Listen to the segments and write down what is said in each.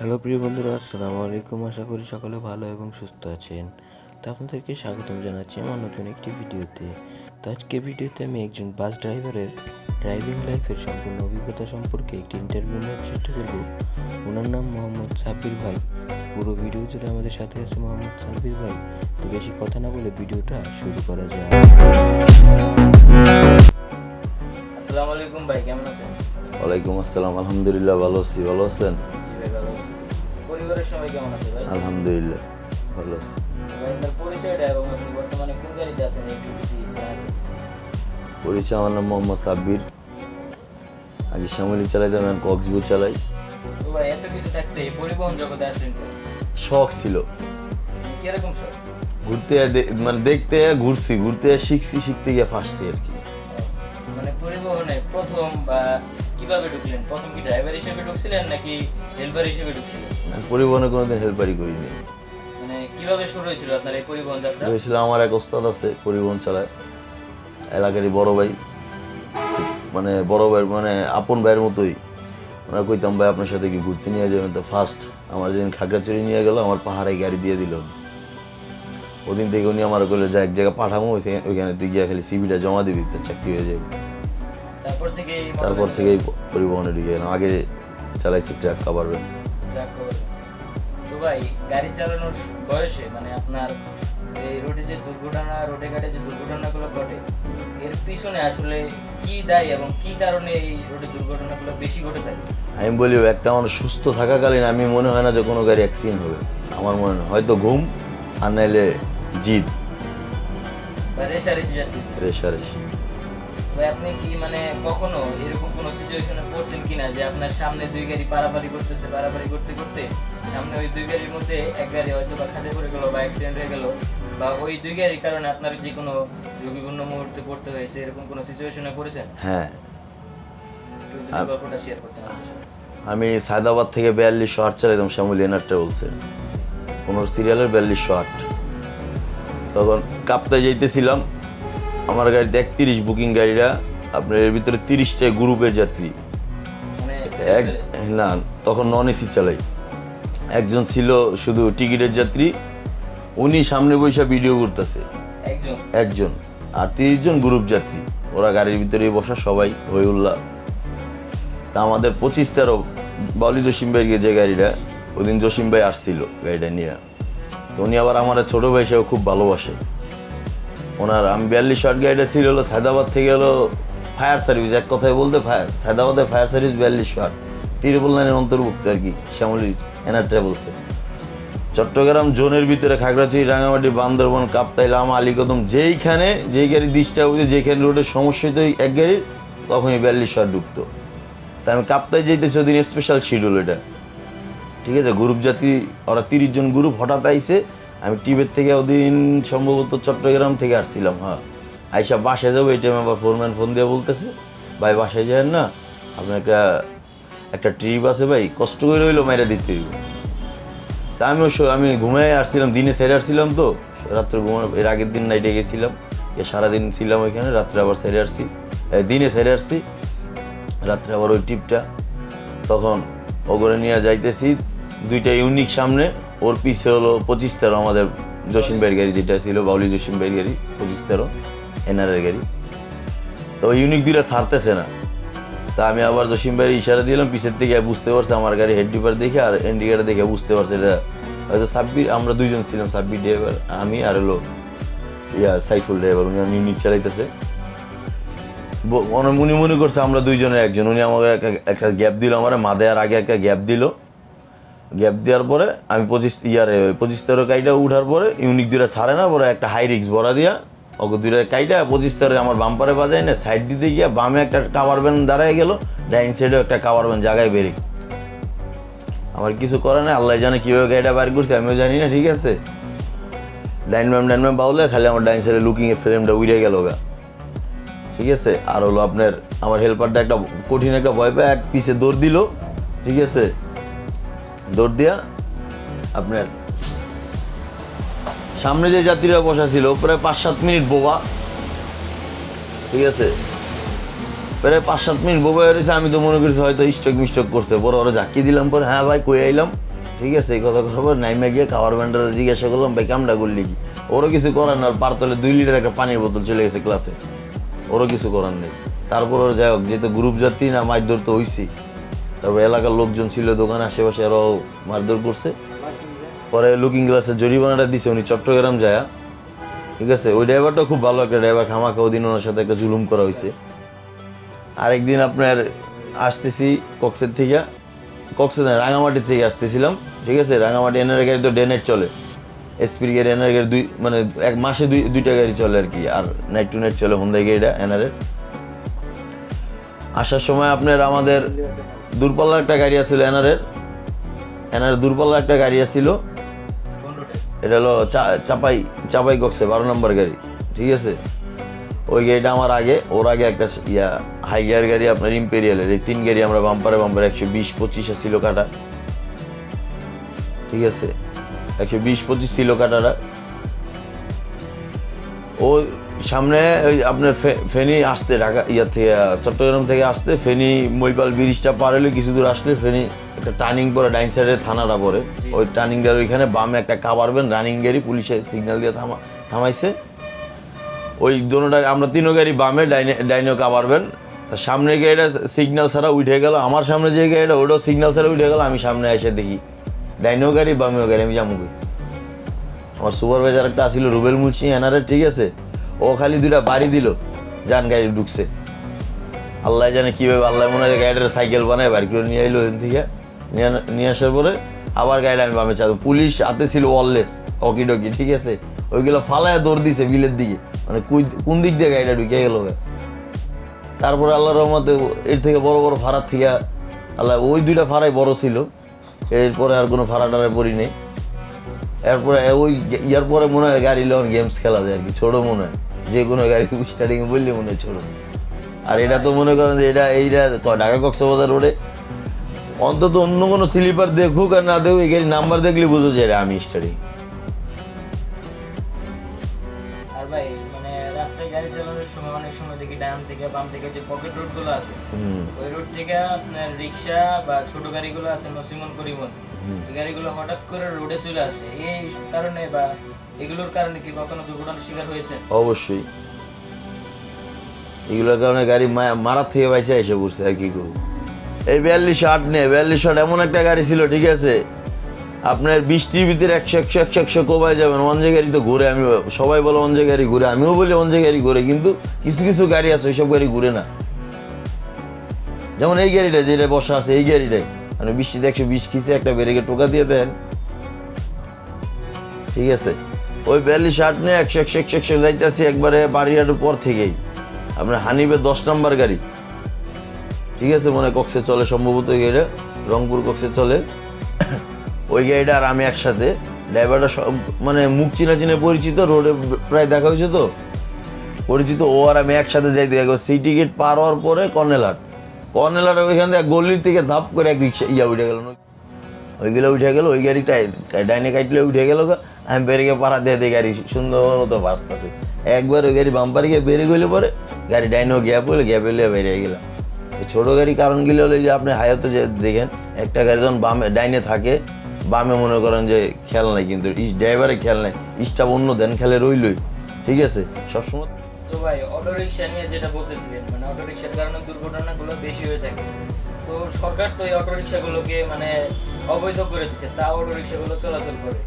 Hello প্রিয় বন্ধুরা আসসালামু আলাইকুম। আশা করি সকলে ভালো এবং সুস্থ আছেন। তো আপনাদেরকে স্বাগতম জানাচ্ছি আমার নতুন একটি ভিডিওতে। তো আজকের ভিডিওতে আমি একজন বাস ড্রাইভারের ড্রাইভিং লাইফের সম্পূর্ণ অভিজ্ঞতা সম্পর্কে একটি ইন্টারভিউ নেওয়ার চেষ্টা করব। ওনার নাম মোহাম্মদ সাব্বির ভাই। পুরো ভিডিও জুড়ে আমাদের সাথে আছে মোহাম্মদ সাব্বির ভাই। তো বেশি কথা না বলে ভিডিওটা শুরু করা যায় আসসালামু আলাইকুম ভাই কেমন আছেন? ওয়ালাইকুম আসসালাম। আলহামদুলিল্লাহ ভালো আছি। ভালো আছেন? কেমন আছে ভাই? আলহামদুলিল্লাহ ভালো আছি। আপনার পরিচয়টা এবং আপনি বর্তমানে কোন গাড়িতে আছেন পরিচয় আমার নাম মোহাম্মদ সাব্বির। আগে শ্যামলি চালাইতাম এখন কক্সবুর চালাই। তো ভাই এত কিছু থাকতে পরিবহন জগতে আসছেন শখ ছিল। কীরকম শখ? ঘুরতে মানে দেখতে ঘুরছি ঘুরতে শিখছি শিখতে গিয়ে ফাঁসছি আর কি। মানে পরিবহনে প্রথম বা কীভাবে ঢুকলেন? প্রথম কি ড্রাইভার হিসেবে ঢুকছিলেন নাকি হেল্পার হিসেবে ঢুকছিলেন? পরিবহনে কোনোদিন হেল্পারি করিনি। মানে কীভাবে শুরু হয়েছিল আপনার এই পরিবহন যাত্রা? হয়েছিল আমার এক ওস্তাদ আছে পরিবহন চালায়। এলাকারই বড় ভাই। মানে বড় ভাই মানে আপন ভাইয়ের মতোই। ওনারা কইতাম ভাই আপনার সাথে কি ঘুরতে নিয়ে যাবেন? তো ফার্স্ট আমার যেদিন খাগড়াচড়ি নিয়ে গেল আমার পাহাড়ে গাড়ি দিয়ে দিল। ওদিন থেকে উনি আমার কইলো যা এক জায়গায় পাঠাবো ওইখানে- তুই গিয়ে খালি সিবিটা জমা দিবি তো চাকরি হয়ে যাবে। তারপর থেকে এই পরিবহনে ঢুকে গেলাম আগে চালাইছি ট্রাক কাবার ট্রাক কভার। তো ভাই গাড়ি চালানোর বয়সে মানে আপনার এই রোডে যে দুর্ঘটনা রোডে ঘাটে যে দুর্ঘটনাগুলো ঘটে এর পিছনে আসলে কি দায়ী এবং কি কারণে এই রোডে দুর্ঘটনাগুলো বেশি ঘটে থাকে? আমি বলি একটা মানুষ সুস্থ থাকাকালীন আমি মনে হয় না যে কোনো গাড়ি অ্যাক্সিডেন্ট হবে। আমার মনে হয় হয়তো ঘুম আর নাইলে জিদ। রেশারেশি রেশারেশি। ভাই আপনি কি মানে কখনো এরকম কোনো সিচুয়েশনে পড়ছেন কিনা যে আপনার সামনে দুই গাড়ি পারাপারি করতেছে পারাপারি করতে করতে সামনে ওই দুই গাড়ির মধ্যে এক গাড়ি হয়তো বা খাদে পড়ে গেল বা অ্যাক্সিডেন্ট হয়ে গেল বা ওই দুই গাড়ির কারণে আপনার যে কোনো ঝুঁকিপূর্ণ মুহূর্তে পড়তে হয়েছে এরকম কোনো সিচুয়েশনে পড়েছেন? হ্যাঁ। গল্পটা শেয়ার সাথে। আমি সায়দাবাদ থেকে বিয়াল্লিশশো আট চালাইতাম শ্যামলি এনারটা বলছে। পনেরো সিরিয়ালের বিয়াল্লিশশো আট। তখন কাপ্তায় যাইতেছিলাম আমার গাড়িতে একত্রিশ বুকিং গাড়িরা আপনার এর ভিতরে তিরিশটা গ্রুপের যাত্রী। মানে এক না তখন নন এসি চালাই। একজন ছিল শুধু টিকিটের যাত্রী উনি সামনে বৈশা ভিডিও করতেছে। একজন? একজন। আর তিরিশ জন গ্রুপ যাত্রী। ওরা গাড়ির ভিতরে বসা সবাই হইউল্লাহ তা আমাদের পঁচিশ তেরো বাউলি জসিম ভাই যে গাড়িটা ওদিন জসিম ভাই আসছিল গাড়িটা নিয়ে। তো উনি আবার আমার ছোট ভাই সেও খুব ভালোবাসে। ওনার, আমি বিয়াল্লিশ শর্ট গাড়িটা ছিল, হলো সায়দাবাদ থেকে হলো ফায়ার সার্ভিস এক কথায় বলতে ফায়ার সায়দাবাদের ফায়ার সার্ভিস বিয়াল্লিশ শর্ট ত্রিপল লাইনের অন্তর্ভুক্ত আর কি, শ্যামলি এনার ট্রাভেলসে চট্টগ্রাম জোনের ভিতরে খাগড়াছড়ি, রাঙামাটি, বান্দরবন, কাপ্তাই, লামা, আলীকদম, যেইখানে যেই গাড়ি দিশটা বুঝে যেখানে রোডের সমস্যা হতো এক গাড়ি তখনই বিয়াল্লিশ শট ঢুকতো তাই আমি কাপ্তাই যেতেছি, ওদিন স্পেশাল শিডিউল এটা। ঠিক আছে গ্রুপ জাতি, ওরা তিরিশ জন গ্রুপ হঠাৎ আইছে আমি টিবেট থেকে ওদিন সম্ভবত চট্টগ্রাম থেকে আসছিলাম হ্যাঁ। আইসা বাসায় যাব, এই টাইমে আবার ফোরম্যান ফোন দিয়ে বলতেছে, ভাই, বাসায় যান না, আপনার একটা একটা ট্রিপ আছে ভাই, কষ্ট করে রইল মাইরা দিতে তা আমি আমি ঘুমাই আসছিলাম, দিনে সেরে আসছিলাম তো, রাত্রে ঘুমানো, এর আগের দিন নাইটে গেছিলাম সারাদিন ছিলাম ওইখানে, রাত্রে আবার সেরে আসছি দিনে সেরে আসছি, রাত্রে আবার ওই টিপটা তখন ওগরে নিয়ে যাইতেছি, দুইটা ইউনিক সামনে ওর পিছে হলো পঁচিশ তেরো, আমাদের জসিম ভাইয়ের গাড়ি যেটা ছিল, বাউলি জসিম ভাইয়ের গাড়ি, পঁচিশ তেরো এনআরের গাড়ি। তো ইউনিক দুইটা ছাড়তেছে না। তা আমি আবার জসিম ভাইয়ের ইশারা দিলাম, পিছের থেকে বুঝতে পারছে আমার গাড়ি হেড ডিপার দেখে আর ইন্ডিকেটার দেখে বুঝতে পারছে এটা। হয়তো সাব্বির আমরা দুইজন ছিলাম সাব্বির ড্রাইভার আমি আর হলো ইয়া সাইফুল ড্রাইভার উনি আমি ইউনিট চালাইতেছে। মনে মনে করছে আমরা দুইজনের একজন, উনি আমাকে একটা- গ্যাপ দিল আমার মা দেওয়ার আগে একটা গ্যাপ দিল। গ্যাপ দেওয়ার পরে আমি পঁচিশ ইয়ারে, পঁচিশ তেরো কাইটা উঠার পরে ইউনিক দুইটা ছাড়ে না, পরে একটা হাই রিক্স ভরা দিয়া ওকে দুইটা কাইটা পঁচিশ তেরো আমার বাম্পারে বাজায় না সাইড দিতে গিয়া বামে একটা কাভার ভ্যান দাঁড়ায় গেল ডাইন সাইডেও একটা কাভার ভ্যান জায়গায় বেরিক আমার কিছু করে না আল্লাহ জানে কীভাবে গাড়িটা বার করছে, আমিও জানি না, ঠিক আছে? ডাইন ম্যাম ডাইন ম্যাম বাউলে খালি আমার ডাইন সাইডে লুকিংয়ে ফ্রেমটা উড়ে গেল গা। ঠিক আছে? আর হলো আপনার, আমার হেল্পারটা একটা কঠিন একটা ভয় পায় এক পিছে দৌড় দিল, ঠিক আছে? দৌড় দিয়া আপনার সামনে যে যাত্রীরা বসা ছিল, প্রায় পাঁচ সাত মিনিট বোবা। ঠিক আছে? প্রায় পাঁচ সাত মিনিট বোবা হয়ে রয়েছে আমি তো মনে করছি হয়তো স্টক মিস্টক করছে। পরে ওরা ঝাঁকি দিলাম পরে হ্যাঁ ভাই, কই আইলাম? ঠিক আছে, এই কথা খবর নাইমে গিয়ে খাবার ব্যান্ডারে জিজ্ঞাসা করলাম, ভাই কামটা করলি কি? ওরও কিছু করার না পারতলে দুই লিটার একটা পানির বোতল চলে গেছে ক্লাসে। ওরও কিছু করার নেই। তারপর যাই হোক, যেহেতু গ্রুপ যাত্রী না মারধর তো হইছি। তারপর এলাকার লোকজন ছিল দোকানে আশেপাশে আরও মারধর করছে। পরে লুকিং গ্লাসের জরিমানাটা দিছে, উনি চট্টগ্রাম যায়। ঠিক আছে, ওই ড্রাইভারটা খুব ভালো একটা ড্রাইভার খামাখা ওদিন ওনার সাথে একটা জুলুম করা হয়েছে। আরেকদিন আপনার আসতেছি কক্সের থেকে, কক্সের না, রাঙামাটি থেকে আসতেছিলাম। ঠিক আছে, রাঙামাটি এনার গাড়ি তো ডেনেট চলে। এসপির গাড়ি, এনার গাড়ি দুই মানে এক মাসে দুই, দুইটা গাড়ি চলে আর কি, আর নাইট টু নাইট চলে হোন্ডাই গাড়িটা, এনারের। আসার সময় আপনার আমাদের দূরপাল্লার একটা গাড়ি আছিল এনারের এনার দূরপাল্লার একটা গাড়ি আছিল। এটা হলো চাপাই চাপাই কক্সে বারো নম্বর গাড়ি ঠিক আছে? ওই গাড়িটা আমার আগে ওর আগে একটা ইয়া হাই গিয়ার গাড়ি আপনার ইম্পেরিয়ালের এই তিন গাড়ি আমরা বাম্পারে বাম্পারে একশো বিশ পঁচিশে ছিল কাটা। ঠিক আছে? একশো বিশ পঁচিশ ছিল কাটাটা। ও সামনে ওই আপনার ফেনী আসতে ঢাকা ইয়া থেকে চট্টগ্রাম থেকে আসতে ফেনী মৈপাল ব্রিজটা পার হলে কিছু দূর আসলে ফেনি একটা টার্নিং পরে ডাইন সাইডে থানাটা পরে ওই টার্নিং টার্নিংটার ওইখানে বামে একটা কাবারবেন রানিং গাড়ি পুলিশে সিগন্যাল দিয়ে থামা থামাইছে। ওই দোনোটা আমরা তিনও গাড়ি বামে ডাইনে ডাইনেও কাবারবেন সামনে গাড়িটা সিগন্যাল ছাড়া উঠে গেল আমার সামনে যে গাড়িটা ওটাও সিগন্যাল ছাড়া উঠে গেল আমি সামনে এসে দেখি ডাইনেও গাড়ি বামেও গাড়ি আমি যাব কই? আমার সুপারভাইজার একটা আসছিল রুবেল মুন্সি এনারে ঠিক আছে। ও খালি দুইটা বাড়ি দিল, যান গাড়ি ঢুকছে। আল্লাহ জানে কীভাবে আল্লাহ মনে হয় গাড়িটার সাইকেল বানায় বাড়ি করে নিয়ে এলো থেকে। নিয়ে আসার পরে আবার গাড়িটা আমি বামে চালাবো। পুলিশ হাতে ছিল ওয়ারলেস অকি ডকি ঠিক আছে? ওইগুলো ফালায় দৌড় দিছে বিলের দিকে। মানে কোন দিক দিয়ে গাড়িটা ঢুকে গেল তারপরে আল্লাহ রহমতে এর থেকে বড় বড় ফাড়ার থেকে আল্লাহ ওই দুইটা ফাড়াই বড় ছিল। এরপরে আর কোনো ফাড়া টাড়ায় পড়ি নেই। এরপরে ওই ইয়ার পরে মনে হয় গাড়ি লোন গেমস খেলা যায় আর কি, ছোটো মনে হয়। যে কোনো গাড়ি স্টার্টিং বললে মনে হয় ছোটো আর এটা তো মনে করেন যে এটা এইটা ঢাকা কক্সবাজার রোডে। অন্তত অন্য কোনো স্লিপার দেখুক আর না দেখুক এই গাড়ির নাম্বার দেখলে বুঝো যে এটা আমি স্টার্টিং মানে রাস্তায় গাড়ি চালানোর সময় অনেক সময় দেখি ডান থেকে বাম থেকে যে পকেট রোডগুলো আছে ওই রোড থেকে আপনার রিক্সা বা ছোট গাড়িগুলো আছে নসিমন গাড়িগুলো হঠাৎ করে রোডে চলে আসে। এই কারণে বা এগুলোর কারণে কি কখনো দুর্ঘটনার শিকার হয়েছে? অবশ্যই। এগুলোর কারণে গাড়ি মা- মারার থেকে বাইসে এসে পড়ছে আর কি করব এই বিয়াল্লিশ আট নে বিয়াল্লিশ আট এমন একটা গাড়ি ছিল, ঠিক আছে? আপনার বৃষ্টির ভিতরে একশো একশো একশো একশো কোবাই যাবেন অঞ্জে গাড়ি তো ঘুরে আমি সবাই বলে অঞ্জে গাড়ি ঘুরে, আমিও বলি অঞ্জে গাড়ি ঘুরে, কিন্তু কিছু কিছু গাড়ি আছে, ওইসব গাড়ি ঘুরে না। যেমন এই গাড়িটা যেটা বসা আছে, এই গাড়িটাই। মানে বৃষ্টিতে একশো বিশ খিচে একটা ব্রেকে টোকা দিয়ে দেন। ঠিক আছে? ওই বিয়াল্লিশ আট নিয়ে একশো একশো একশো একশো যাইতেছি একবারে বাড়িয়ার পর থেকেই। আপনার হানিফের দশ নম্বর গাড়ি। ঠিক আছে, মনে কক্সে চলে সম্ভবত ওই গাড়িটা, রংপুর কক্সে চলে। ওই গাড়িটা আর আমি একসাথে। ড্রাইভারটা সব মানে মুখ চিনা চিনে পরিচিত, রোডে প্রায় দেখা হয়েছে তো। পরিচিত ও আর আমি একসাথে যাইতে একবার সি টিকিট পার হওয়ার পরে কর্নেলহাট কর্নেলহাট ওইখান থেকে গলির থেকে ধাপ করে এক রিক্সা ইয়া উঠে গেল। ওইগুলো উঠে গেল, ওই গাড়িটা ডাইনে কাটলে উঠে গেল। আমি বেরিয়ে পাড়া দিয়ে দিই গাড়ি, সুন্দর মতো বাঁচতেছে একবার ওই গাড়ি বাম্পার গিয়ে বেরিয়ে গেলে পরে গাড়ি ডাইনেও গ্যাপ হলে গ্যাপ হলে বেরিয়ে গেলাম। ছোটো গাড়ি কারণগুলো হলো যে আপনি হায়াতে যে দেখেন, একটা গাড়ি যখন বামে, ডাইনে থাকে, বামে মনে করেন যে খেয়াল নাই কিন্তু, ইস ড্রাইভারে খেয়াল নাই স্টাফ অন্য দেন খেলে রইলই, ঠিক আছে? সবসময় তো ভাই নিয়ে যেটা বলতেছিলেন মানে কারণে দুর্ঘটনাগুলো বেশি হয়ে থাকে। তো সরকার তো এই অটো রিক্সাগুলোকে মানে অবৈধ করে দিচ্ছে তা অটো রিক্সাগুলো চলাচল করে।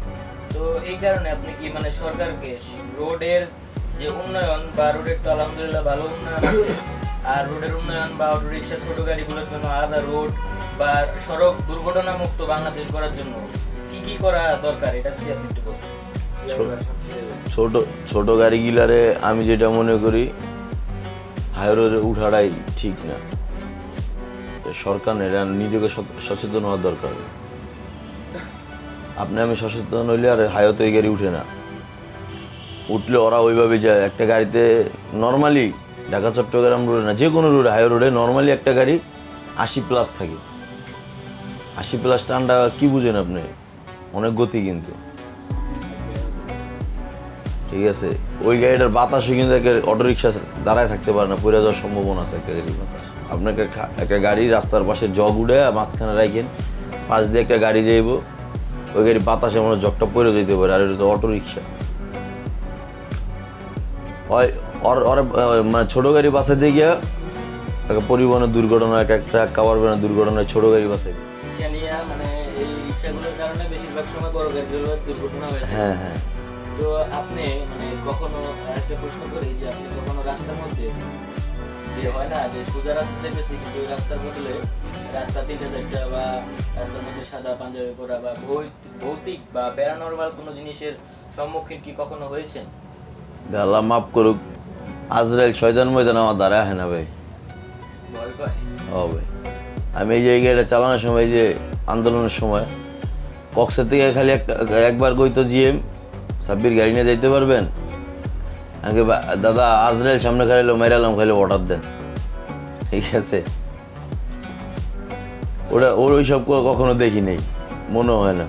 তো এই কারণে আপনি কি মানে সরকারকে রোডের যে উন্নয়ন বা রোডের তো আলহামদুলিল্লাহ ভালো উন্নয়ন আর রোডের উন্নয়ন বা অটো রিক্সা ছোট গাড়িগুলোর জন্য আলাদা রোড বা সড়ক দুর্ঘটনা মুক্ত বাংলাদেশ করার জন্য কি কি করা দরকার, এটা যদি আপনি একটু ছোট ছোট গাড়িগুলারে আমি যেটা মনে করি, হাইরোডে উঠাটাই ঠিক না। সরকার এরা নিজেকে সচ- সচেতন হওয়ার দরকার। আপনি আমি সচেতন হইলে আর হাইওতে ওই গাড়ি উঠে না। উঠলে ওরা ওইভাবে যায়, একটা গাড়িতে নর্মালি ঢাকা, চট্টগ্রাম রোডে না যে কোনো রোডে হাইও রোডে নর্মালি একটা গাড়ি আশি প্লাস থাকে। আশি প্লাস টানটা কি বুঝেন আপনি? অনেক গতি কিন্তু। ঠিক আছে? ওই গাড়িটার বাতাসে কিন্তু একটা অটো রিক্সা দাঁড়ায় থাকতে পারে না, পড়ে যাওয়ার সম্ভাবনা আছে একটা গাড়ির বাতাস। আপনাকে একটা গাড়ি রাস্তার পাশে জগ উঠে মাঝখানে রাখেন পাশ দিয়ে একটা গাড়ি যাইব। ওই গাড়ি বাতাসে মনে জগটা পড়ে যেতে পারে আর এটা তো অটো রিক্সা মানে ছোট গাড়ি বাসে দিয়ে গিয়া একটা পরিবহনের দুর্ঘটনা একটা একটা কাবার বেনা দুর্ঘটনায় ছোট গাড়ি বাসে। মানে হয়ে হ্যাঁ হ্যাঁ। তো আপনি মানে কখনো একটা প্রশ্ন করি যে আপনি কখনো রাস্তার মধ্যে যে হয় না যে সোজা রাস্তা যেতেছি কিন্তু ওই রাস্তার বদলে রাস্তা তিনটে চারটা বা রাস্তার মধ্যে সাদা পাঞ্জাবি পরা বা ভৌতিক বা প্যারানর্মাল কোনো জিনিসের সম্মুখীন কি কখনো হয়েছেন? আল্লাহ মাফ করুক আজরাইল শয়তান ময়দান আমার দ্বারা হয় না ভাই। হবে আমি এই যে গাড়িটা চালানোর সময় যে আন্দোলনের সময় কক্সের থেকে খালি একটা একবার কইতো জিএম সাব্বির গাড়ি নিয়ে যাইতে পারবেন? আগে দাদা আজরাইল সামনে খাইলো মেরালাম খাইলে অর্ডার দেন। ঠিক আছে? ওটা ওর ওই সব কখনো দেখি নেই। মনে হয় না।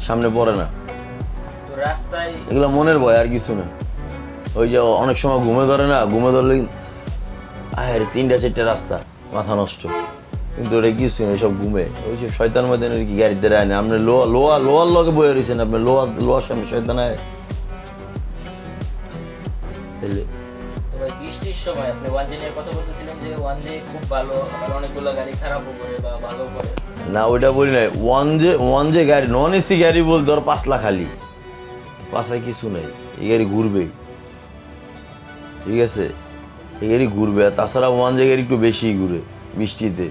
সামনে পড়ে না। এগুলো মনের ভয় আর কিছু না। ওই যে অনেক সময় ঘুমে ধরে না ঘুমে ধরলে আরে তিনটা চারটে রাস্তা মাথা নষ্ট। কিন্তু ওটা কিছু না সব ঘুমে। ওই যে শয়তান ময়দানের কি গাড়ি দ্বারা আনে? আপনি লোয়া লোয়া লোয়ার লগে বয়ে রয়েছেন আপনি লোয়া লোয়ার সামনে শয়তান আয়। সময় আপনি ওয়ান নিয়ে কথা বলতেছিলেন যে ওয়ান খুব ভালো অনেকগুলো গাড়ি খারাপও করে বা ভালো করে। না ওইটা বলি নাই। ওয়ান যে ওয়ান যে গাড়ি নন এসি গাড়ি বল ধর পাঁচ লাখ খালি। পাঁচলাখ কিছু নেই। এই গাড়ি ঘুরবেই ঠিক আছে? এই গাড়ি ঘুরবে। আর তাছাড়া ওয়ান যে গাড়ি একটু বেশি ঘুরে বৃষ্টিতে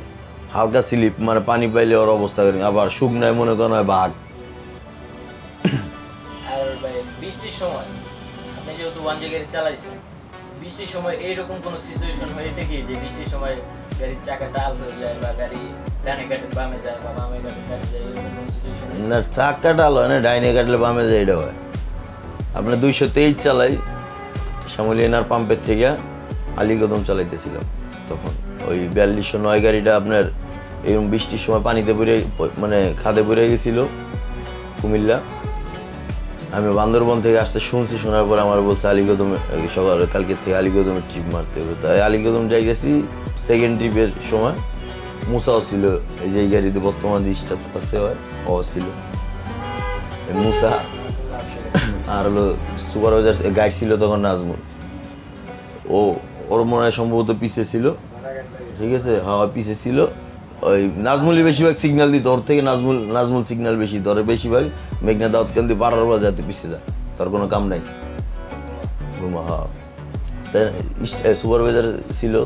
হালকা স্লিপ মানে পানি পাইলে ওর অবস্থা করে। আবার শুকনায় মনে করেন হয় বাঘ। আর বৃষ্টির সময় আপনি যেহেতু ওয়ান গাড়ি চালাইছেন বৃষ্টির সময় এইরকম কোনো সিচুয়েশন হয়েছে কি যে বৃষ্টির সময় গাড়ির চাকা টাল হয়ে যায় বা গাড়ি ডানে কাটে বামে যায় বা বামে কাটে ডানে যায় এরকম কোনো সিচুয়েশন না চাক কাটাল হয় না ডাইনে কাটলে বামে যায় এটা হয়। আপনার দুইশো তেইশ চালাই শ্যামলী এনার পাম্পের থেকে আলিকদম চালাইতেছিলাম তখন। ওই বিয়াল্লিশশো নয় গাড়িটা আপনার এরকম বৃষ্টির সময় পানিতে পড়ে মানে খাদে পড়ে গেছিল কুমিল্লা। আমি বান্দরবন থেকে আসতে শুনছি, শোনার পর আমার বলছে, আলিগদমে, সকালে, কালকে থেকে আলিগদমের ট্রিপ মারতে হবে। তাই আলিগদম যাই গেছি সেকেন্ড ট্রিপের সময়। মুসাও ছিল, এই যে গাড়িতে বর্তমান স্টাফ হয় ও ছিল। মুসা আর হলো সুপারভাইজার গাইড ছিল তখন নাজমুল। ও, ওর মনে হয় সম্ভবত পিছে ছিল। ঠিক আছে? হ্যাঁ পিছে ছিল। ওই নাজমুলই বেশিরভাগ সিগন্যাল দিত ওর থেকে নাজমুল নাজমুল সিগন্যাল বেশি, ধরে বেশিরভাগ মেঘনা দাউদ কেন্দ্রে পাড়ার পর যাতে পিছিয়ে যায়। তার কোনো কাম নাই। সুপারভাইজার ছিল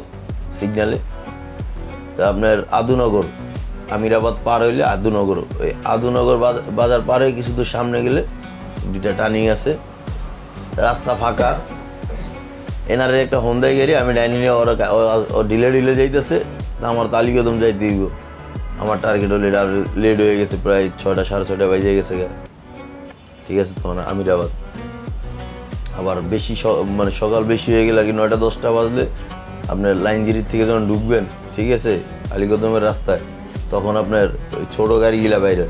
সিগন্যালে তা আপনার আদুনগর, আমিরাবাদ পার হইলে আদুনগর, ওই আদুনগর বাজ- বাজার পার হয়ে কিছু দূর সামনে গেলে দুইটা টার্নিং আছে। রাস্তা ফাঁকা। এনারে একটা হোন্দাই গাড়ি, আমি ডাইনি ওরা ও- ডিলে ডিলে যাইতেছে। আমার তালি কদম যাই দিব আমার টার্গেট হলে লেট হয়ে গেছে প্রায় ছয়টা সাড়ে ছয়টা বাজে গেছে। ঠিক আছে তখন আমিরাবাদ আবার বেশি মানে সকাল বেশি হয়ে গেলে কি নয়টা দশটা বাজলে আপনার লাইনজিরির থেকে যখন ঢুকবেন, ঠিক আছে, আলিকদমের রাস্তায়, তখন আপনার ওই ছোটো গাড়িগুলা বাইরে।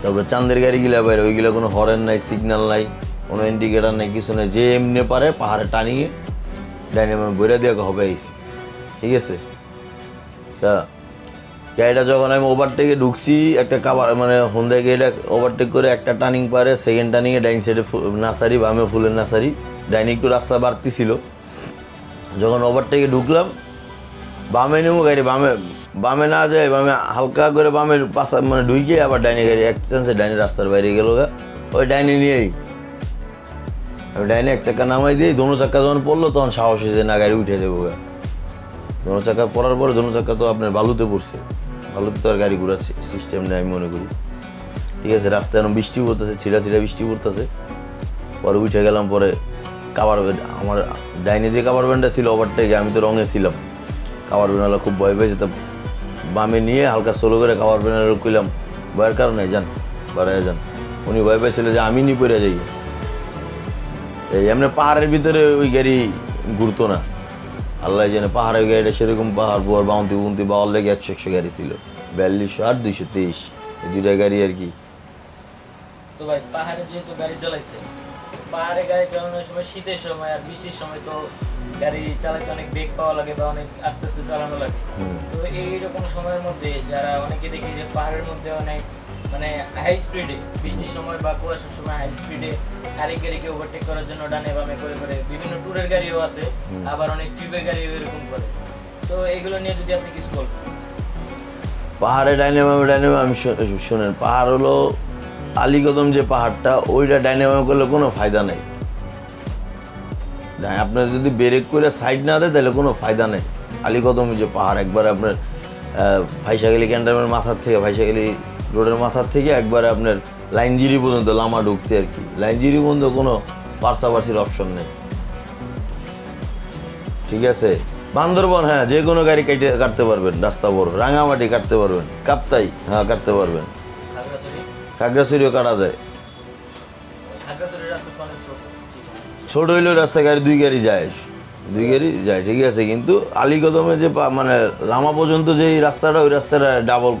তারপরে চাঁদের গাড়িগুলা বাইরে, ওইগুলো কোনো হরেন নাই সিগন্যাল নাই, কোনো ইন্ডিকেটার নাই, কিছু নাই, যে এমনি পারে পাহাড়ে টানিয়ে ডাইনামে বইরা দিয়ে হবে ঠিক আছে? তা, গাড়িটা যখন আমি ওভারটেকে ঢুকছি, একটা কাবার মানে হোন্দায় গাড়িটা ওভারটেক করে একটা টার্নিং পারে সেকেন্ড টার্নিংয়ে ডাইন সাইডে নার্সারি, বামে ফুলের নার্সারি। ডাইনে একটু রাস্তা বাড়তি ছিল। যখন ওভারটেকে ঢুকলাম, বামে নেব গাড়ি, বামে বামে না যায়, বামে হালকা করে বামের পাশা মানে ঢুকে আবার ডাইনে গাড়ি এক চান্সে ডাইনে রাস্তার বাইরে গেল গা। ওই ডাইনে নিয়েই। আমি ডাইনে এক চাকা নামাই দিই দোনো চাক্কা যখন পড়ল, তখন সাহস হয়েছে না, গাড়ি উঠে দেবো গা। দোনো চাকা পড়ার পরে দোনো চাক্কা তো আপনার বালুতে পড়ছে। বালুতে তো আর গাড়ি ঘুরাচ্ছে সিস্টেম নেই আমি মনে করি। ঠিক আছে, রাস্তায় এখন বৃষ্টি পড়তেছে, ছিঁড়া ছিঁড়া বৃষ্টি পড়তেছে। পরে উঠে গেলাম, পরে কাবার ব্যান্ড আমার ডাইনে যে কাবার ব্যান্ডটা ছিল ওভারটেকে আমি তো রঙে ছিলাম। কাবার ব্যান্ডওয়ালা খুব ভয় পেয়েছে, তো বামে নিয়ে হালকা সোলো করে কাবার ব্যান্ডার কইলাম ভয়ের কারণে, যান, বাড়ায় যান। উনি ভয় পেয়েছিল যে আমি নি পড়ে যাই। এই এমনি পাহাড়ের ভিতরে ওই গাড়ি ঘুরতো না। আল্লাহ জানে পাহাড়ের গাড়িটা সেরকম পাহাড় পোহার বাউন্তি বুন্তি বাউল লেগে একশো একশো গাড়ি ছিল। বিয়াল্লিশশো আর দুইশো তেইশ। এই দুইটা গাড়ি আর কি। তো ভাই পাহাড়ে যেহেতু গাড়ি চালাইছে পাহাড়ে গাড়ি চালানোর সময় শীতের সময় আর বৃষ্টির সময় তো গাড়ি চালাতে অনেক বেগ পাওয়া লাগে বা অনেক আস্তে আস্তে চালানো লাগে। তো এইরকম সময়ের মধ্যে যারা অনেকে দেখি যে পাহাড়ের মধ্যে অনেক মানে হাই স্পিডে বৃষ্টির সময় বা কুয়াশার সময় হাই স্পিডে আরেক গাড়িকে ওভারটেক করার জন্য ডানে বামে করে করে বিভিন্ন ট্যুরের গাড়িও আছে আবার অনেক ট্রিপের গাড়িও এরকম করে। তো এগুলো নিয়ে যদি আপনি কিছু বলবেন। পাহাড়ে ডাইনামাম ডাইনামাম শুনেন পাহাড় হলো আলিকদম যে পাহাড়টা ওইটা ডাইনামাম করলে কোনো ফায়দা নেই। আপনার যদি ব্রেক করে সাইড না দেয় তাহলে কোনো ফায়দা নেই। আলিকদম যে পাহাড় একবার আপনার ভাইসাগেলি ক্যান্টামের মাথার থেকে ভাইসাগেলি রোডের মাথার থেকে একবারে আপনার লাইনজিরি পর্যন্ত লামা ঢুকতে আর কি। লাইনজিরি পর্যন্ত কোনো পার্সাপার্সির অপশন নেই। ঠিক আছে? বান্দরবন হ্যাঁ যে কোনো গাড়ি কেটে কাটতে পারবেন রাস্তা বড়। রাঙামাটি কাটতে পারবেন কাপ্তাই হ্যাঁ কাটতে পারবেন। খাগড়াছড়ি। খাগড়াছড়িও কাটা যায়। ছোট। হইলেও রাস্তা গাড়ি দুই গাড়ি যায়। দুই গাড়ি যায় ঠিক আছে? কিন্তু আলিকদমে যে মানে লামা পর্যন্ত যে রাস্তাটা ওই রাস্তাটা ডাবল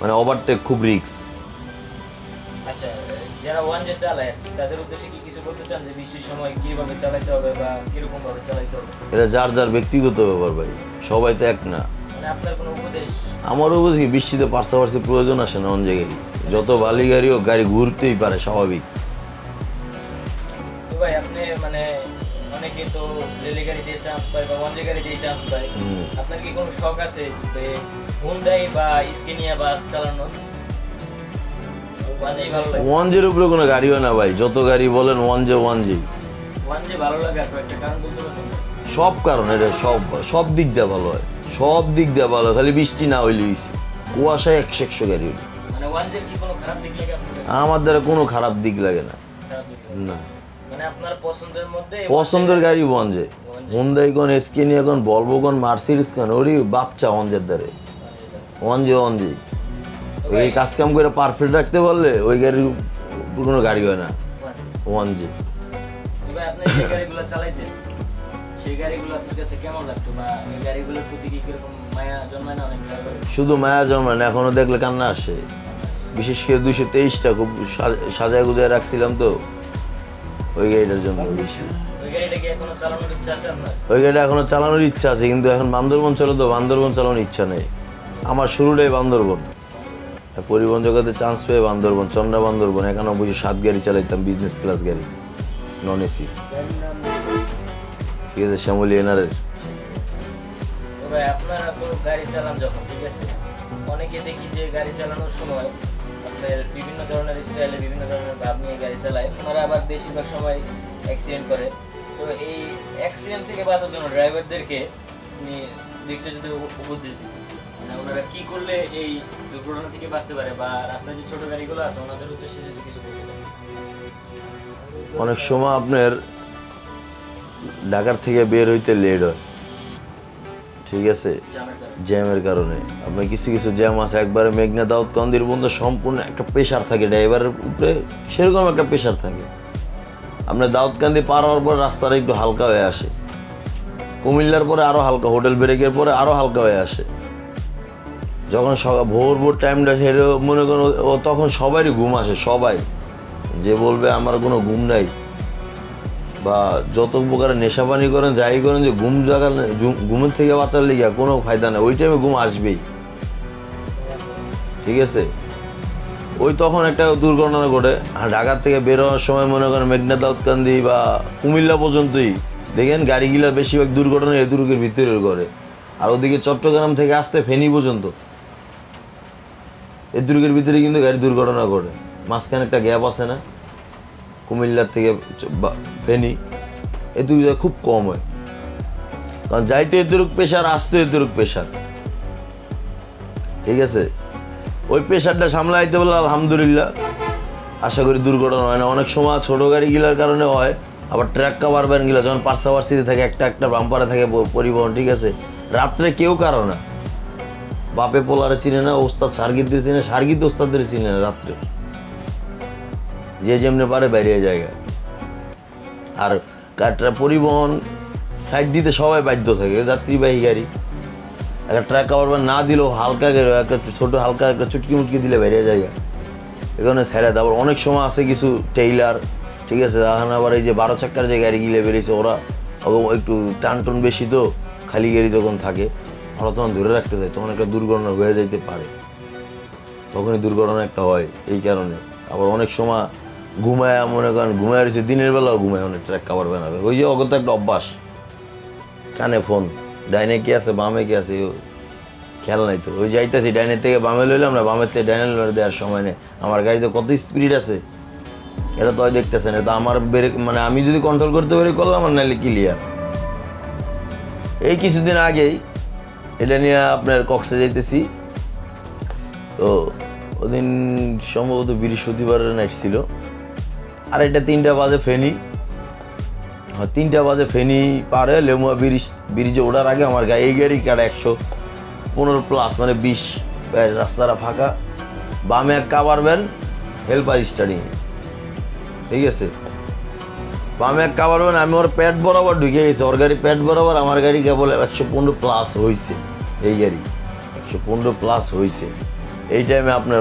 মানে ওভারটেক খুব রিক্স আচ্ছা যারা ওয়ান যে চালায় তাদের উদ্দেশ্যে কি কিছু বলতে চান যে বৃষ্টির সময় কীভাবে চালাতে হবে বা কীরকম ভাবে চালাতে হবে? এটা যার যার ব্যক্তিগত ব্যাপার ভাই সবাই তো এক না। মানে আপনার কোনো উপদেশ? আমারও বুঝি বৃষ্টিতে পার্সাপার্সি প্রয়োজন আসে না অন জায়গায়? যত বালি গাড়ি হোক গাড়ি ঘুরতেই পারে স্বাভাবিক। তো ভাই আপনি মানে অনেকে তো রেলে গাড়ি চান্স পায় বা ওয়ানজে গাড়ি দিয়ে চান্স পায় আপনার কি কোনো শখ আছে হুন্ডাই বা স্কেনিয়া বাস চালানোর ওয়ানজেই ভালো লাগে। ওয়ান জির উপরে কোনো গাড়ি হয় না ভাই। যত গাড়ি বলেন ওয়ান জে ওয়ান জি সব কারণে এটা সব সব দিক দিয়ে ভালো হয়। সব দিক দিয়ে ভালো খালি বৃষ্টি না হইলে হইছে। কুয়াশায় একশো একশো গাড়ি হইলে মানে আমার দ্বারা কোনো খারাপ দিক লাগে না? না। মানে পছন্দের গাড়ি ওয়ানজে হুন্দাই কোন এসকেনিয়া কোন বলব কোন মার্সিডিস কোন ওরই বাচ্চা ওয়ানজের দ্বারে। ওয়ানজে ওয়ানজে এই কাজ কাম করে পারফেক্ট রাখতে পারলে ওই গাড়ির কোনো গাড়ি হয় না। ড্রাইভার শুধু মায়া জন্মায় না এখনও দেখলে কান্না আসে। বিশেষ করে দুশো তেইশটা খুব সাজ- সাজায় গুজায় রাখছিলাম তো ওই গাড়িটার জন্য। বেশি ওই গাড়িটা এখনও চালানোর ইচ্ছা আছে আপনার? ওই গাড়িটা এখনও চালানোর ইচ্ছা আছে কিন্তু এখন বান্দরবন চলে তো বান্দরবন চালানোর ইচ্ছা নেই। আমার শুরুটাই বান্দরবন। পরিবহন জগতে চান্স পেয়ে বান্দরবন চন্দ্রা বান্দরবন একানব্বই সাত গাড়ি চালাইতাম বিজনেস ক্লাস গাড়ি নন এসি ঠিক আছে শ্যামলি এনারের। আপনারা তো গাড়ি চালান যখন ঠিক আছে? অনেকে দেখি যে গাড়ি চালানোর সময় আপনার বিভিন্ন ধরনের স্টাইলে বিভিন্ন ধরনের ভাব নিয়ে গাড়ি চালায়। ওনারা আবার বেশিরভাগ সময় অ্যাক্সিডেন্ট করে। তো এই অ্যাক্সিডেন্ট থেকে বাঁচার জন্য ড্রাইভারদেরকে দিকটা যদি উপদেশ মানে ওনারা কি করলে এই দুর্ঘটনা থেকে বাঁচতে পারে বা রাস্তায় যে ছোট গাড়িগুলো আছে ওনাদের উদ্দেশ্যে যদি কিছু বলতে অনেক সময় আপনার ঢাকার থেকে বের হইতে লেট হয়। ঠিক আছে? জ্যামের কারণে। আপনার কিছু কিছু জ্যাম আছে একবারে মেঘনা দাউদ কন্দির বন্ধু সম্পূর্ণ একটা প্রেশার থাকে ড্রাইভারের উপরে সেরকম একটা প্রেশার থাকে। আপনার দাউদকান্দি পার হওয়ার পর রাস্তাটা একটু হালকা হয়ে আসে। কুমিল্লার পরে আরও হালকা, হোটেল ব্রেকের পরে আরও হালকা হয়ে আসে। যখন ভোর ভোর টাইমটা সেরে মনে করুন ও- তখন সবারই ঘুম আসে, সবাই। যে বলবে আমার কোনো ঘুম নাই। বা যত প্রকার নেশা পানি করেন, যাই করেন, যে ঘুম জাগার ঘুমের থেকে বাঁচার লিগা কোনো ফায়দা নেই। ওই টাইমে ঘুম আসবেই। ঠিক আছে? ওই তখন একটা দুর্ঘটনা ঘটে। আর ঢাকার থেকে বের হওয়ার সময় মনে করেন মেঘনা দাউদকান্দি বা কুমিল্লা পর্যন্তই। দেখেন গাড়িগুলো বেশিরভাগ দুর্ঘটনা এই দুর্গের ভিতরে করে আর ওদিকে চট্টগ্রাম থেকে আসতে ফেনী পর্যন্ত। এই দুর্গের ভিতরে কিন্তু গাড়ি দুর্ঘটনা ঘটে। মাঝখানে একটা গ্যাপ আছে না? কুমিল্লার থেকে ফেনী। এই দুই খুব কম হয়। কারণ যাইতে এতটুক পেশার, আসতে এতটুক পেশার। ঠিক আছে? ওই প্রেশারটা সামলাইতে পারলে আলহামদুলিল্লাহ। আশা করি দুর্ঘটনা হয় না। অনেক সময় ছোট গাড়িগুলোর কারণে হয়, আবার ট্র্যাক কাভার ভ্যানগুলো যখন পার্সাভার্সিতে থাকে, একটা একটা বাম্পারে থাকে পরিবহন, ঠিক আছে? রাত্রে কেউ কারও না। বাপে পোলারে চিনে না, ওস্তাদ সার্গিতদের চিনে সার্গিত ওস্তাদদের চিনে না রাত্রে। যে যেমনি পারে বেরিয়ে জায়গা আর কারটা পরিবহন সাইড দিতে সবাই বাধ্য থাকে, যাত্রীবাহী গাড়ি। একটা ট্রাক কাভার না দিলেও হালকা গাড়ি একটা ছোটো হালকা একটা চুটকি মুটকি দিলে বেরিয়ে এখানে ছেড়ে দেয়। আবার অনেক সময় আছে কিছু টেইলার ঠিক আছে? এখন আবার এই যে বারো চাক্কার যে গাড়ি গিলে বেরিয়েছে, ওরা একটু টান টুন বেশি তো খালি গাড়ি যখন থাকে। ওরা তখন ধরে রাখতে চায় তখন একটা দুর্ঘটনা হয়ে যাইতে পারে। তখনই দুর্ঘটনা একটা হয় এই কারণে। আবার অনেক সময় ঘুমায়, মনে করেন, ঘুমায় রয়েছে, দিনের বেলাও ঘুমায়, অনেক ট্র্যাক কাভার বানাবে। ওই যে অগত একটা অভ্যাস। কানে ফোন ডাইনে কি আছে, বামে কি আছে খেয়াল নাই তো। ওই যাইতেছি ডাইনের থেকে বামে লইলাম না, বামের থেকে ডাইনে লইলে দেওয়ার সময় নেই। আমার গাড়িতে কত স্পিড আছে? এটা তো দেখতেছেন এটা আমার বেড়ে মানে আমি যদি কন্ট্রোল করতে পারি, করলাম আর নাহলে ক্লিয়ার এই কিছুদিন আগেই এটা নিয়ে আপনার কক্সে যাইতেছি। তো ওদিন সম্ভবত বৃহস্পতিবারের নাইট ছিল। আর এটা তিনটা বাজে ফেনি। তিনটা বাজে ফেনি পারে লেমুয়া ব্রিজ, ব্রিজে ওঠার আগে আমার গায়ে এই গাড়ি কাটা একশো পনেরো প্লাস মানে বিশ রাস্তাটা ফাঁকা। বামে এক কাবার ভ্যান হেল্পার স্টার্টিং ঠিক আছে? বামে এক কাবার ভ্যান আমি ওর প্যাট বরাবর ঢুকে গেছি। ওর গাড়ি প্যাট বরাবর, আমার গাড়ি কেবল একশো পনেরো প্লাস হয়েছে এই গাড়ি একশো পনেরো প্লাস হয়েছে এই টাইমে আপনার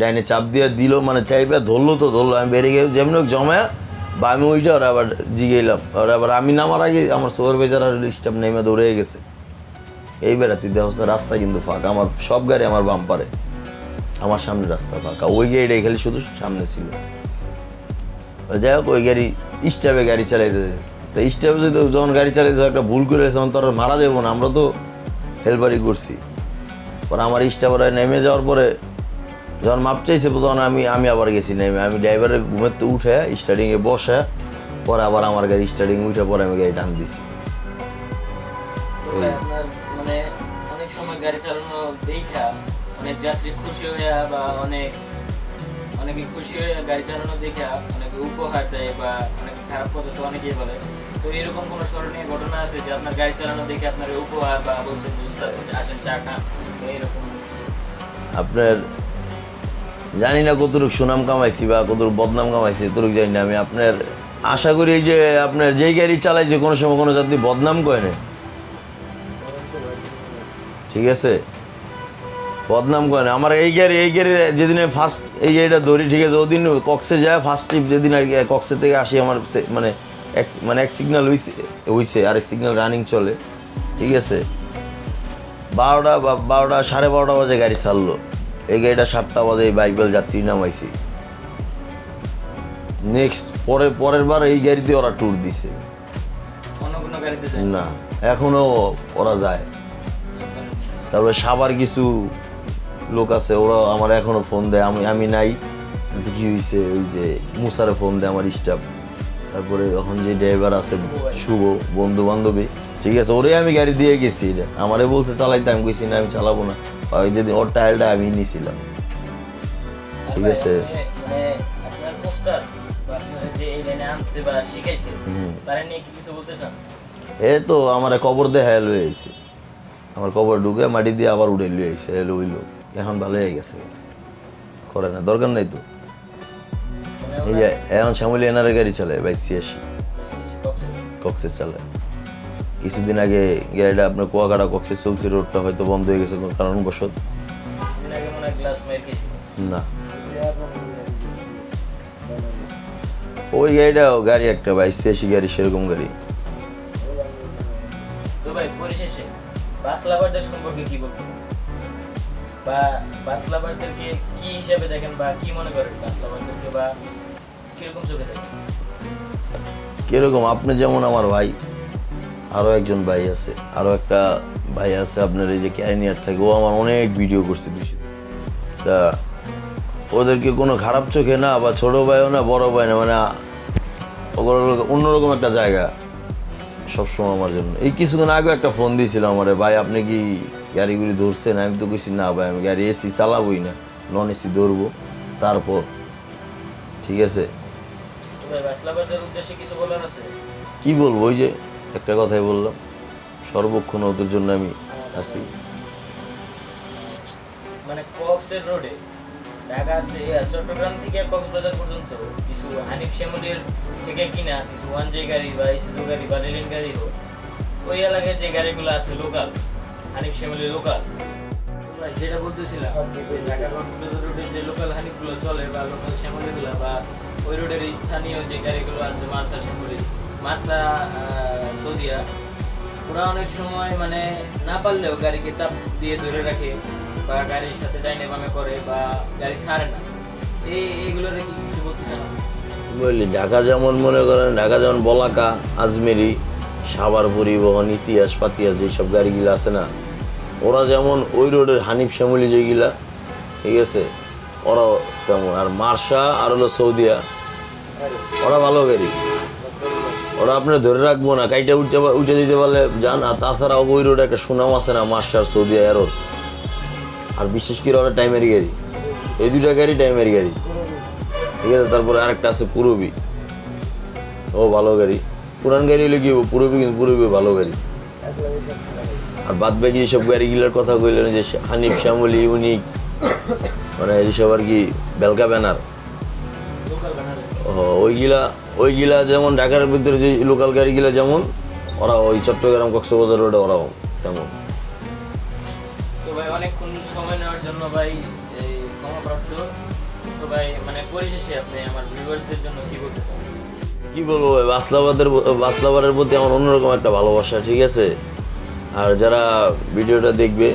ডাইনে চাপ দিয়ে দিল মানে চাইবে, ধরলো তো ধরলো। আমি বেরিয়ে গেলাম, যেমন জমা বা আমি ওইটা ওরা আবার জিগেলাম ওরা আবার আমি নামার আগে আমার সোয়ার বেজার স্টাফ নেমে দৌড়ে গেছে। এই বেড়াতে দেওয়া রাস্তা কিন্তু ফাঁকা, আমার সব গাড়ি আমার বাম বাম্পারে। আমার সামনে রাস্তা ফাঁকা, ওই গাড়িটাই খালি শুধু সামনে ছিল। যাই হোক, ওই গাড়ি স্টাফে গাড়ি চালাইতে তো স্টাফে যদি যখন গাড়ি চালাইতে একটা ভুল করে তখন তো আর মারা যাব না, আমরা তো হেল্পারি করছি। পরে আমার স্টাফরা নেমে যাওয়ার পরে যখন মাপ চাইছে তখন আমি আমি আবার গেছি নেমে আমি ড্রাইভারের ঘুমের উঠে স্টার্টিংয়ে বসে পরে আবার আমার গাড়ি স্টার্টিং উঠে পরে আমি গাড়ি টান দিছি। মানে অনেক সময় গাড়ি চালানো দেখা অনেক যাত্রী খুশি হয়ে বা অনেক অনেকে খুশি হয়ে গাড়ি চালানো দেখা অনেকে উপহার দেয় বা অনেক খারাপ কথা তো অনেকেই বলে। তো এরকম কোনো স্মরণীয় ঘটনা আছে যে আপনার গাড়ি চালানো দেখে আপনার উপহার বা বলছেন আসেন চা খান? এরকম। আপনার জানি না কতটুক সুনাম কামাইছি বা কতটুক বদনাম কামাইছি, এতটুক জানি না। আমি আপনার আশা করি যে আপনার যেই গাড়ি চালাই যে কোনো সময় কোনো যাত্রী বদনাম করে না ঠিক আছে? বদনাম করে না আমার এই গাড়ি এই গাড়ি যেদিন ফার্স্ট এই গাড়িটা ধরি, ঠিক আছে, ওদিন কক্সে যায় ফার্স্ট ট্রিপ যেদিন আর কি কক্সে থেকে আসি, আমার মানে এক মানে এক সিগন্যাল হইছে হইছে, আর এক সিগন্যাল রানিং চলে। ঠিক আছে? বারোটা বারোটা সাড়ে বারোটা বাজে গাড়ি ছাড়লো এই গাড়িটা সাতটা বাজে এই বাইবেল যাত্রী নামাইছি। নেক্সট পরে পরের বার এই গাড়িতে ওরা ট্যুর দিছে। না এখনও ওরা যায়। তারপরে সাবার কিছু লোক আছে ওরা আমার এখনও ফোন দেয়। আমি আমি নাই। কি হয়েছে ওই যে মুসারে ফোন দেয় আমার স্টাফ তারপরে এখন যে ড্রাইভার আছে শুভ বন্ধু বান্ধবী ঠিক আছে ওরে আমি গাড়ি দিয়ে গেছি। আমারে বলছে চালাইতে আমি কইছি না আমি চালাবো না। ওই যেদিন ওর টায়ারটা আমি নিয়েছিলাম ঠিক আছে। মানে- মানে এ তো আমার কবর দিয়ে হ্যাঁ লয়ে আইছে। আমার কবর ঢুকে মাটি দিয়ে আবার উড়ে লয়ে আইছে এলো ওই এখন ভালো হয়ে গেছে। করে না দরকার নাই তো। এই যে এখন শ্যামলি এনারে গাড়ি চালায় বাইশ ছিয়াশি। কক্সে চালায়। কিছুদিন আগে গাড়িটা আপনার কুয়াকাটা কক্সে চলছে রোডটা হয়তো বন্ধ হয়ে গেছে কোনো কারণবশত। না। ওই গাড়িটাও গাড়ি একটা বাইশ ছিয়াশি গাড়ি সেরকম গাড়ি। পরিশেষে বাস লাভারদের সম্পর্কে কি বলতে বা বাস লাভারদেরকে কি হিসাবে দেখেন বা কি মনে করেন বাস লাভারদেরকে বা কীরকম চোখে দেখেন? কীরকম? আপনি যেমন আমার ভাই আরও একজন ভাই আছে আরও একটা ভাই আছে আপনার এই যে ক্যারিনিয়ার থাকে ও আমার অনেক ভিডিও করছে বেশি। তা ওদেরকে কোনো খারাপ চোখে না বা ছোটো ভাইও না বড় ভাই না মানে অন্যরকম একটা জায়গা সবসময় আমার জন্য। এই কিছুক্ষণ আগে একটা ফোন দিয়েছিল আমার ভাই আপনি কি গাড়িগুলি ধরছেন? আমি তো কইছি না ভাই আমি গাড়ি এসি চালাবোই না নন এসি ধরবো তারপর। ঠিক কিছু আছে? কি বলব ওই যে একটা কথাই বললাম, সর্বক্ষণ ওদের জন্য আমি আছি। মানে কক্সের রোডে লোকাল যেটা বলতেছিলাম রোডে যে লোকাল চলে বা লোকাল বা ওই রোডের স্থানীয় যে গাড়িগুলো আছে মার্সা শ্যামলি, মার্সা আহ, সৌদিয়া ওরা অনেক সময় মানে না পারলেও গাড়িকে চাপ দিয়ে ধরে রাখে বা গাড়ির সাথে ডাইনে বামে করে বা গাড়ি ছাড়ে না। এই এইগুলো দেখি কিছু বলতে চান? বুঝলি ঢাকা যেমন মনে করেন ঢাকা যেমন বলাকা আজমেরি সাভার পরিবহন ইতিহাস পাতিয়াস যেসব গাড়িগুলো আছে না ওরা যেমন ওই রোডের হানিফ শ্যামলি যেগুলা ঠিক আছে ওরাও তেমন। আর মার্শা আর হলো সৌদিয়া ওরা ভালো গাড়ি। ওরা আপনি ধরে রাখব না, কাইটা উঠতে উঠে দিতে পারলে যান। আর তাছাড়া ওই রোডে একটা সুনাম আছে না মার্শার সৌদি এরোর আর বিশেষ করে ওরা টাইমের গাড়ি। এই দুইটা গাড়ি টাইমের গাড়ি। ঠিক আছে, তারপরে আরেকটা আছে পুরবি। ও, ভালো গাড়ি। পুরান গাড়ি হলে কি হব? পুরবি কিন্তু পুরবি ভালো গাড়ি। আর বাদ বাকি যেসব গাড়িগুলোর কথা কইলেন, যে হানিফ, শ্যামলি ইউনিক মানে যেসব আর কি, বেলকা ব্যানার। ওইগুলা ওইগুলা যেমন ঢাকার ভিতরে যে লোকাল গাড়িগুলা যেমন ওরা ওই চট্টগ্রাম কক্সবাজার রোডে ওরাও তেমন। তো ভাই অনেকক্ষণ সময় নেওয়ার জন্য ভাই ক্ষমাপ্রাপ্ত। তো ভাই মানে পরিশেষে আপনি আমার ভিউয়ারদের জন্য কি বলতে চান? কি বলব ভাই বাসলাবাদের বাসলাবারের প্রতি আমার অন্যরকম একটা ভালোবাসা ঠিক আছে? আর যারা ভিডিওটা দেখবে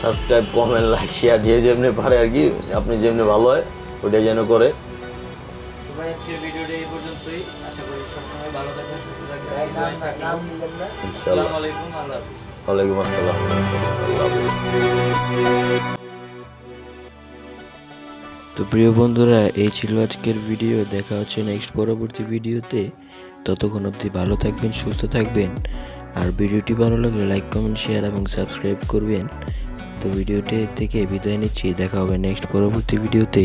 সাবস্ক্রাইব কমেন্ট লাইক শেয়ার যে যেমনি পারে আর কি আপনি যেমনি ভালো হয় ওইটাই যেন করে। আজকের ভিডিওটা এই পর্যন্তই। আশা করি সবসময় ভালো থাকবেন সুস্থ থাকবেন। আসসালামু আলাইকুম আল্লাহ হাফিজ। ওয়ালাইকুম আসসালাম। তো প্রিয় বন্ধুরা এই ছিল আজকের ভিডিও। দেখা হচ্ছে নেক্সট পরবর্তী ভিডিওতে। ততক্ষণ অবধি ভালো থাকবেন সুস্থ থাকবেন। আর ভিডিওটি ভালো লাগলে লাইক কমেন্ট শেয়ার এবং সাবস্ক্রাইব করবেন। তো ভিডিওটি থেকে বিদায় নিচ্ছি। দেখা হবে নেক্সট পরবর্তী ভিডিওতে।